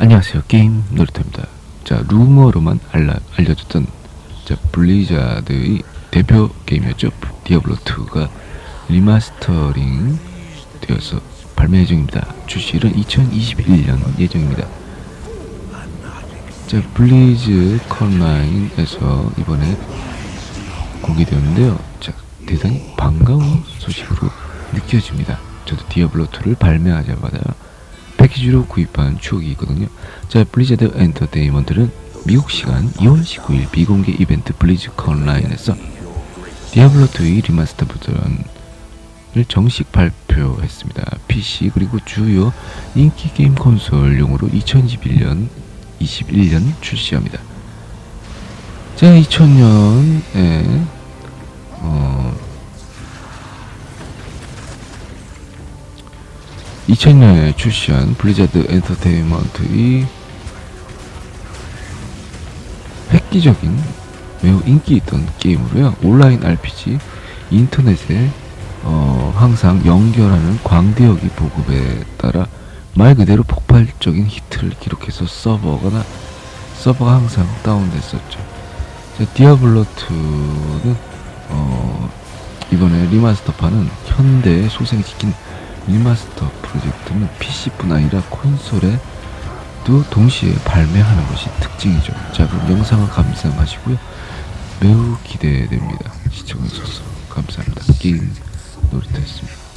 안녕하세요. 게임 놀이터입니다. 자 루머로만 알라, 알려졌던 자 블리자드의 대표 게임이었죠. 디아블로2가 리마스터링 되어서 발매 예정입니다. 출시일은 2021년 예정입니다. 자 블리즈 컬라인에서 이번에 공개되었는데요. 자 대단히 반가운 소식으로 느껴집니다. 저도 디아블로2를 발매하자마자 패키지로 구입한 추억이 있거든요. 자, 블리자드 엔터테인먼트는 미국 시간 2월 19일 비공개 이벤트 블리즈 컨 라인에서 디아블로2의 리마스터 버전을 정식 발표했습니다. PC 그리고 주요 인기 게임 콘솔용으로 2021년 21년 출시합니다. 자, 2000년에 2000년에 출시한 블리자드 엔터테인먼트의 획기적인 매우 인기 있던 게임으로요. 온라인 RPG 인터넷에 어, 항상 연결하는 광대역이 보급에 따라 말 그대로 폭발적인 히트를 기록해서 서버가 서버가 항상 다운됐었죠. 자, 디아블로2는 어, 이번에 리마스터판은 현대의 소생시킨 리마스터 프로젝트는 PC뿐 아니라 콘솔에도 동시에 발매하는 것이 특징이죠. 자 그럼 영상을 감상하시고요. 매우 기대됩니다. 시청해주셔서 감사합니다. 게임 놀이터였습니다.